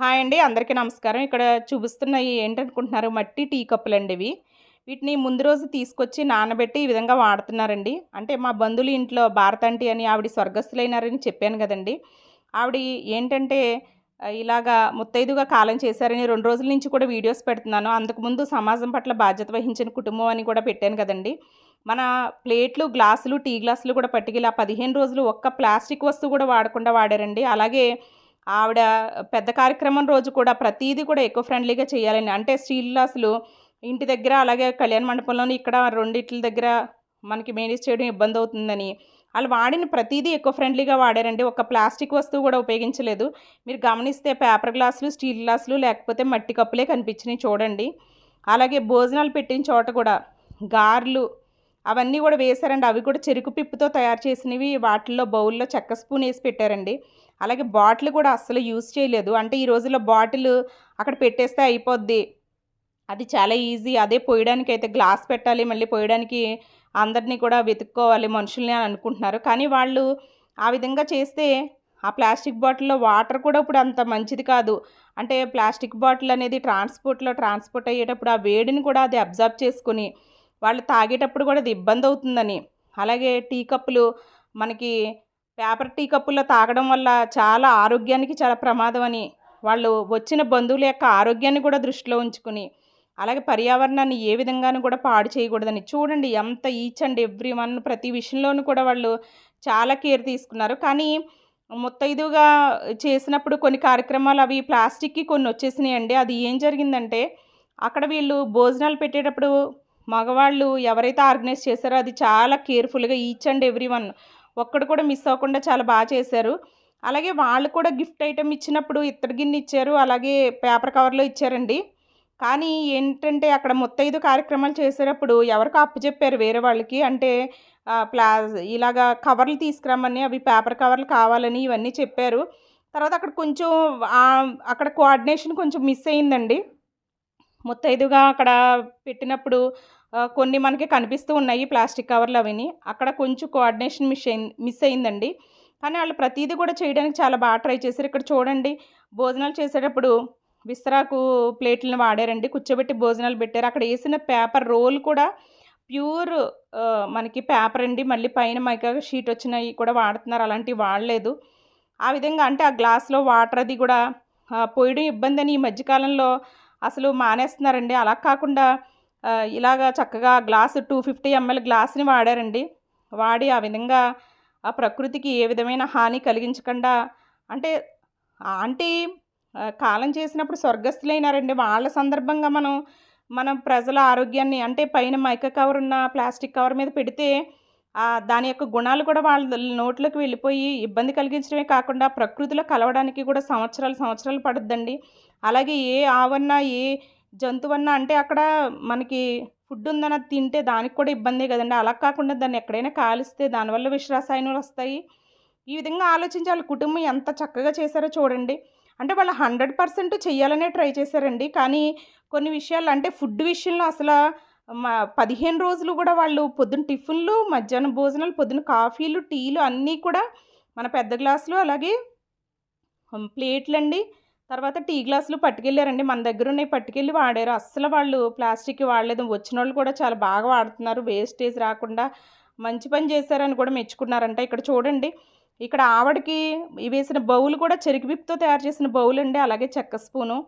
Hi అండి అందరికీ నమస్కారం. ఇక్కడ చూపిస్తున్నవి ఏంటనుకుంటున్నారు మట్టి టీ కప్పులండి ఇవి. వీటిని ముందు రోజు తీసుకొచ్చి నానబెట్టి ఈ విధంగా వాడుతున్నారండి. అంటే మా బంధువులు ఇంట్లో భారతంటి అని ఆవిడ స్వర్గస్థులైనారని చెప్పాను కదండి. ఆవిడ ఏంటంటే ఇలాగా ముత్తైదుగా కాలం చేశారని రెండు రోజుల నుంచి కూడా వీడియోస్ పెడుతున్నాను. అంతకుముందు సమాజం పట్ల బాధ్యత వహించిన కుటుంబం అని కూడా పెట్టాను కదండి. మన ప్లేట్లు గ్లాసులు టీ గ్లాసులు కూడా పట్టుకెళ్ళి ఆ పదిహేను రోజులు ఒక్క ప్లాస్టిక్ వస్తువు కూడా వాడకుండా వాడారండి. అలాగే ఆవిడ పెద్ద కార్యక్రమం రోజు కూడా ప్రతిదీ కూడా ఎకో ఫ్రెండ్లీగా చేయాలని. అంటే స్టీల్ గ్లాసులు ఇంటి దగ్గర అలాగే కళ్యాణ మండపంలోని ఇక్కడ రెండింటి దగ్గర మనకి మేనేజ్ చేయడం ఇబ్బంది అవుతుందని. వాళ్ళు వాడిన ప్రతిదీ ఎకో ఫ్రెండ్లీగా వాడారండి. ఒక ప్లాస్టిక్ వస్తువు కూడా ఉపయోగించలేదు. మీరు గమనిస్తే పేపర్ గ్లాసులు స్టీల్ గ్లాసులు లేకపోతే మట్టి కప్పులే కనిపించినాయి చూడండి. అలాగే భోజనాలు పెట్టిన చోట కూడా గారెలు అవన్నీ కూడా వేశారండి. అవి కూడా చెరుకు పిప్పుతో తయారు చేసినవి. వాటిల్లో బౌల్లో చెక్క స్పూన్ వేసి పెట్టారండి. అలాగే బాటిల్ కూడా అస్సలు యూజ్ చేయలేదు. అంటే ఈ రోజుల్లో బాటిల్ అక్కడ పెట్టేస్తే అయిపోద్ది. అది చాలా ఈజీ. అదే పోయడానికి అయితే గ్లాస్ పెట్టాలి. మళ్ళీ పోయడానికి అందరినీ కూడా వెతుక్కోవాలి మనుషుల్ని అని అనుకుంటున్నారు. కానీ వాళ్ళు ఆ విధంగా చేస్తే ఆ ప్లాస్టిక్ బాటిల్లో వాటర్ కూడా ఇప్పుడు అంత మంచిది కాదు. అంటే ప్లాస్టిక్ బాటిల్ అనేది ట్రాన్స్పోర్ట్లో ట్రాన్స్పోర్ట్ అయ్యేటప్పుడు ఆ వేడిని కూడా అది అబ్జర్వ్ చేసుకుని వాళ్ళు తాగేటప్పుడు కూడా అది ఇబ్బంది అవుతుందని అలాగే టీ కప్పులు మనకి పేపర్ టీ కప్పుల్లో తాగడం వల్ల చాలా ఆరోగ్యానికి చాలా ప్రమాదం అని వాళ్ళు వచ్చిన బంధువుల యొక్క ఆరోగ్యాన్ని కూడా దృష్టిలో ఉంచుకుని అలాగే పర్యావరణాన్ని ఏ విధంగానూ కూడా పాడు చేయకూడదని. చూడండి ఎంత ఈచ్ అండ్ ఎవ్రీ వన్ ప్రతి విషయంలోనూ కూడా వాళ్ళు చాలా కేర్ తీసుకున్నారు. కానీ ముత్తైదుగా చేసినప్పుడు కొన్ని కార్యక్రమాలు అవి ప్లాస్టిక్కి కొన్ని వచ్చేసినాయి అండి అది ఏం జరిగిందంటే అక్కడ వీళ్ళు భోజనాలు పెట్టేటప్పుడు మగవాళ్ళు ఎవరైతే ఆర్గనైజ్ చేశారో అది చాలా కేర్ఫుల్గా ఈచ్ అండ్ ఎవ్రీ వన్ ఒక్కడు కూడా మిస్ అవ్వకుండా చాలా బాగా చేశారు. అలాగే వాళ్ళు కూడా గిఫ్ట్ ఐటెం ఇచ్చినప్పుడు ఇత్తడి గిన్నె ఇచ్చారు అలాగే పేపర్ కవర్లో ఇచ్చారండి. కానీ ఏంటంటే అక్కడ ముత్తైదు కార్యక్రమాలు చేసేటప్పుడు ఎవరికి అప్పు చెప్పారు వేరే వాళ్ళకి అంటే ప్లా ఇలాగా కవర్లు తీసుకురమ్మని అవి పేపర్ కవర్లు కావాలని ఇవన్నీ చెప్పారు. తర్వాత అక్కడ కొంచెం అక్కడ కోఆర్డినేషన్ కొంచెం మిస్ అయిందండి ముత్తైదుగా అక్కడ పెట్టినప్పుడు కొన్ని మనకి కనిపిస్తూ ఉన్నాయి ప్లాస్టిక్ కవర్లు అవిని. అక్కడ కొంచెం కోఆర్డినేషన్ మిస్ అయింది మిస్ అయిందండి. కానీ వాళ్ళు ప్రతిదీ కూడా చేయడానికి చాలా బాగా ట్రై చేశారు. ఇక్కడ చూడండి భోజనాలు చేసేటప్పుడు విస్తరాకు ప్లేట్లను వాడారండి. కూర్చోబెట్టి భోజనాలు పెట్టారు. అక్కడ వేసిన పేపర్ రోల్ కూడా ప్యూర్ మనకి పేపర్ అండి. మళ్ళీ పైన మైకా షీట్ వచ్చినవి కూడా వాడుతున్నారు. అలాంటివి వాడలేదు. ఆ విధంగా అంటే ఆ గ్లాస్లో వాటర్ అది కూడా పోయడం ఇబ్బంది అని ఈ మధ్యకాలంలో అసలు మానేస్తున్నారండి. అలా కాకుండా ఇలాగా చక్కగా గ్లాసు టూ ఫిఫ్టీ ఎంఎల్ గ్లాస్ని వాడారండి. వాడి ఆ విధంగా ఆ ప్రకృతికి ఏ విధమైన హాని కలిగించకుండా అంటే ఆంటీ కాలం చేసినప్పుడు స్వర్గస్థులైనారండి. వాళ్ళ సందర్భంగా మనం మనం ప్రజల ఆరోగ్యాన్ని అంటే పైన మైక కవర్ ఉన్న ప్లాస్టిక్ కవర్ మీద పెడితే దాని యొక్క గుణాలు కూడా వాళ్ళ నోట్లోకి వెళ్ళిపోయి ఇబ్బంది కలిగించడమే కాకుండా ప్రకృతిలో కలవడానికి కూడా సంవత్సరాలు సంవత్సరాలు పడుద్దండి. అలాగే ఏ ఆవన్నా ఏ జంతువన్నా అంటే అక్కడ మనకి ఫుడ్ ఉందన్న తింటే దానికి కూడా ఇబ్బందే కదండి. అలా కాకుండా దాన్ని ఎక్కడైనా కాలిస్తే దానివల్ల విషరసాయనాలు వస్తాయి. ఈ విధంగా ఆలోచించి వాళ్ళ కుటుంబం ఎంత చక్కగా చేశారో చూడండి. అంటే వాళ్ళు హండ్రెడ్ పర్సెంట్ చేయాలనే ట్రై చేశారండి. కానీ కొన్ని విషయాలు అంటే ఫుడ్ విషయంలో అసలు మా పదిహేను రోజులు కూడా వాళ్ళు పొద్దున్న టిఫిన్లు మధ్యాహ్నం భోజనాలు పొద్దున్న కాఫీలు టీలు అన్నీ కూడా మన పెద్ద గ్లాసులు అలాగే ప్లేట్లండి. తర్వాత టీ గ్లాసులు పట్టుకెళ్ళారండి. మన దగ్గర ఉన్నాయి పట్టుకెళ్ళి వాడారు. అస్సలు వాళ్ళు ప్లాస్టిక్ వాడలేదు. వచ్చిన వాళ్ళు కూడా చాలా బాగా వాడుతున్నారు. వేస్టేజ్ రాకుండా మంచి పని చేశారని కూడా మెచ్చుకున్నారంట. ఇక్కడ చూడండి. ఇక్కడ ఆవిడకి వేసిన బౌల్ కూడా చెరుకు తయారు చేసిన బౌల్ అండి అలాగే చెక్క స్పూను.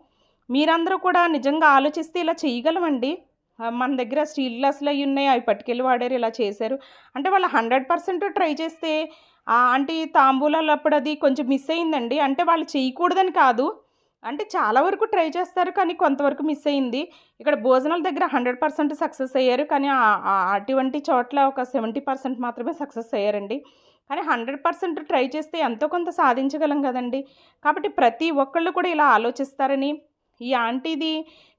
మీరందరూ కూడా నిజంగా ఆలోచిస్తే ఇలా చేయగలమండి. మన దగ్గర స్టీల్ గ్లాసులు అవి ఉన్నాయి అవి పట్టుకెళ్ళి వాడారు ఇలా చేశారు. అంటే వాళ్ళు హండ్రెడ్ పర్సెంట్ ట్రై చేస్తే అంటే ఆంటీ తాంబూలాలు అప్పుడు అది కొంచెం మిస్ అయిందండి. అంటే వాళ్ళు చేయకూడదని కాదు. అంటే చాలా వరకు ట్రై చేస్తారు కానీ కొంతవరకు మిస్ అయింది. ఇక్కడ భోజనాల దగ్గర హండ్రెడ్ పర్సెంట్ సక్సెస్ అయ్యారు కానీ అటువంటి చోట్ల ఒక సెవెంటీ పర్సెంట్ మాత్రమే సక్సెస్ అయ్యారండి. కానీ హండ్రెడ్ పర్సెంట్ ట్రై చేస్తే ఎంతో కొంత సాధించగలం కదండి. కాబట్టి ప్రతి ఒక్కళ్ళు కూడా ఇలా ఆలోచిస్తారని ఈ ఆంటీది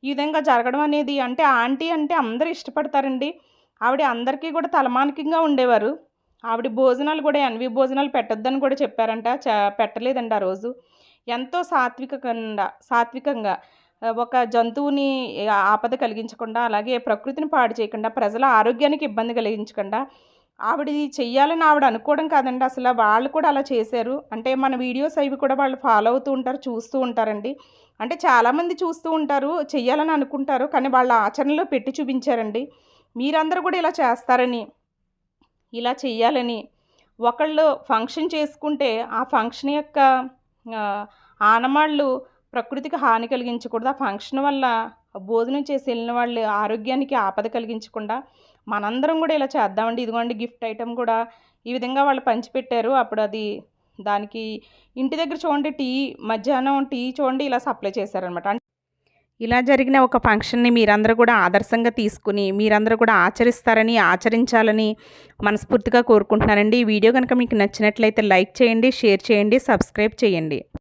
ఈ విధంగా జరగడం అనేది అంటే ఆంటీ అంటే అందరూ ఇష్టపడతారండి. ఆవిడ అందరికీ కూడా తలమానికంగా ఉండేవారు. ఆవిడ భోజనాలు కూడా ఎన్వి భోజనాలు పెట్టొద్దని కూడా చెప్పారంట. చ- పెట్టలేదండి ఆ రోజు. ఎంతో సాత్వికంగా సాత్వికంగా ఒక జంతువుని ఆపద కలిగించకుండా అలాగే ప్రకృతిని పాడు చేయకుండా ప్రజల ఆరోగ్యానికి ఇబ్బంది కలిగించకుండా ఆవిడ చెయ్యాలని ఆవిడ అనుకోవడం కాదండి. అసలు వాళ్ళు కూడా అలా చేశారు. అంటే మన వీడియోస్ అవి కూడా వాళ్ళు ఫాలో అవుతూ ఉంటారు చూస్తూ ఉంటారండి. అంటే చాలామంది చూస్తూ ఉంటారు చెయ్యాలని అనుకుంటారు కానీ వాళ్ళ ఆచరణలో పెట్టి చూపించారండి. మీరందరూ కూడా ఇలా చేస్తారని ఇలా చెయ్యాలని. ఒకళ్ళు ఫంక్షన్ చేసుకుంటే ఆ ఫంక్షన్ యొక్క ఆనమాళ్ళు ప్రకృతికి హాని కలిగించకూడదు. ఆ ఫంక్షన్ వల్ల భోజనం చేసి వెళ్ళిన వాళ్ళు ఆరోగ్యానికి ఆపద కలిగించకుండా మనందరం కూడా ఇలా చేద్దామండి. ఇదిగోండి గిఫ్ట్ ఐటెం కూడా ఈ విధంగా వాళ్ళు పంచిపెట్టారు. అప్పుడు అది దానికి ఇంటి దగ్గర చూడండి టీ మధ్యాహ్నం టీ చూడండి ఇలా సప్లై చేశారనమాట ఇలా జరిగిన ఒక ఫంక్షన్ని మీరందరూ కూడా ఆదర్శంగా తీసుకుని మీరందరూ కూడా ఆచరిస్తారని ఆచరించాలని మనస్ఫూర్తిగా కోరుకుంటున్నానండి. ఈ వీడియో కనుక మీకు నచ్చినట్లయితే లైక్ చేయండి షేర్ చేయండి సబ్స్క్రైబ్ చేయండి.